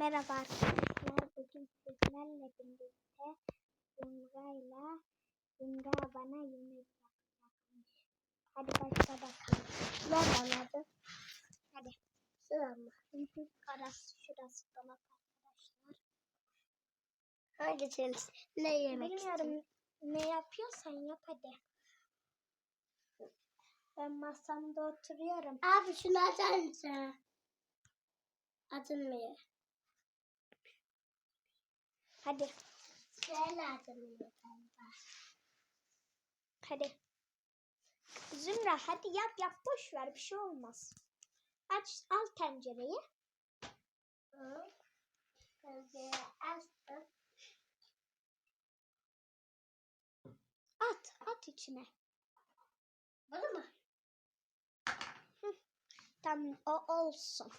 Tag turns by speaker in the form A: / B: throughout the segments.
A: Merhaba arkadaşlar. Bugün sizlerle birlikte Zümra'yla Zümra bana yemek yapacakmış. Hadi başla bakalım. Ver bana Hadi. Sıra mı? Arası şurası dolap arkadaşlar.
B: Hangisiniz? Ne yemek
A: Bilmiyorum ne yapıyorsan yap hadi. Ben masamda oturuyorum.
B: Abi şunu açar mısın? Açılmıyor.
A: Hadi.
B: Şöyle açılmıyor galiba.
A: Hadi. Zümra hadi yap yap boş ver bir şey olmaz. Aç al tencereyi.
B: Hı. Açtım.
A: At at içine.
B: Bunu mu?
A: Tamam o olsun.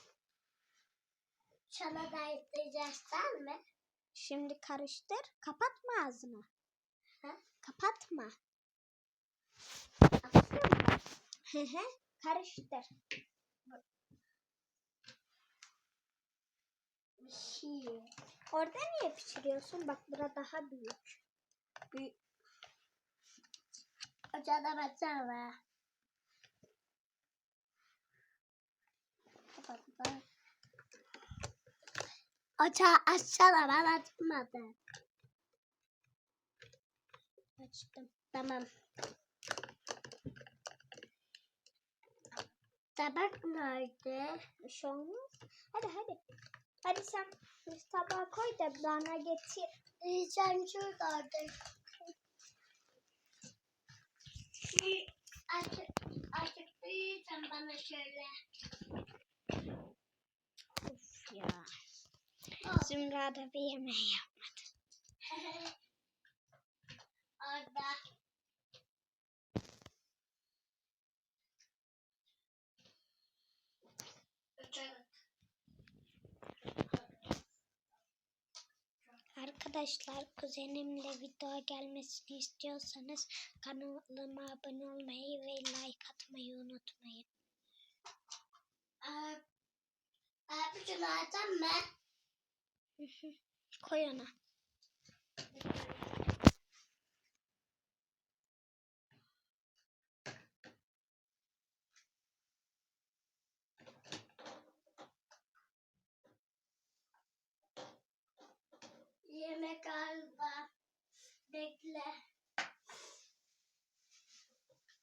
B: Sana da isteyeceğiz değil mi?
A: Şimdi karıştır. Kapatma ağzını.
B: Ha?
A: Kapatma.
B: Mı?
A: Hı hı. Karıştır.
B: Şey.
A: Orada niye pişiriyorsun? Bak burada daha büyük.
B: Bir... Ocağına baksana. Kapattım. Ocağı açsana ben açmadım.
A: Açtım.
B: Tamam. Tabak nerede?
A: Bir şey. Hadi hadi. Hadi sen tabağa koy da bana getir.
B: Sen şuradaydı. Açık, açık değilsen bana şöyle.
A: Of ya. Zümra da bir yemeği yapmadı.
B: Orada.
A: Arkadaşlar kuzenimle video gelmesini istiyorsanız kanalıma abone olmayı ve like atmayı unutmayın.
B: Aa, Abi şunu açsam mı?
A: Koy ona.
B: Yemek galiba. Bekle.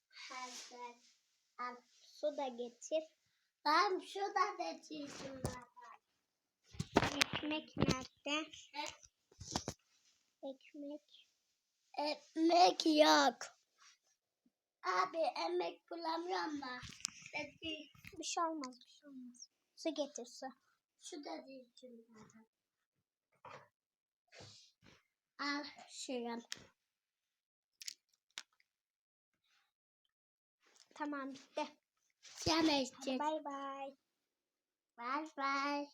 B: Hazır.
A: Al su da getir.
B: Ben şurada da var.
A: Ekmek nerede? Ekmek.
B: Ekmek yok. Abi emek bulamıyorum da.
A: Bir şey olmaz bir şey olmaz. Su getir su.
B: Şu da zaten. Al şuram.
A: Tamam bitti.
B: İçeceksin.
A: bay bay.
B: Bye bye.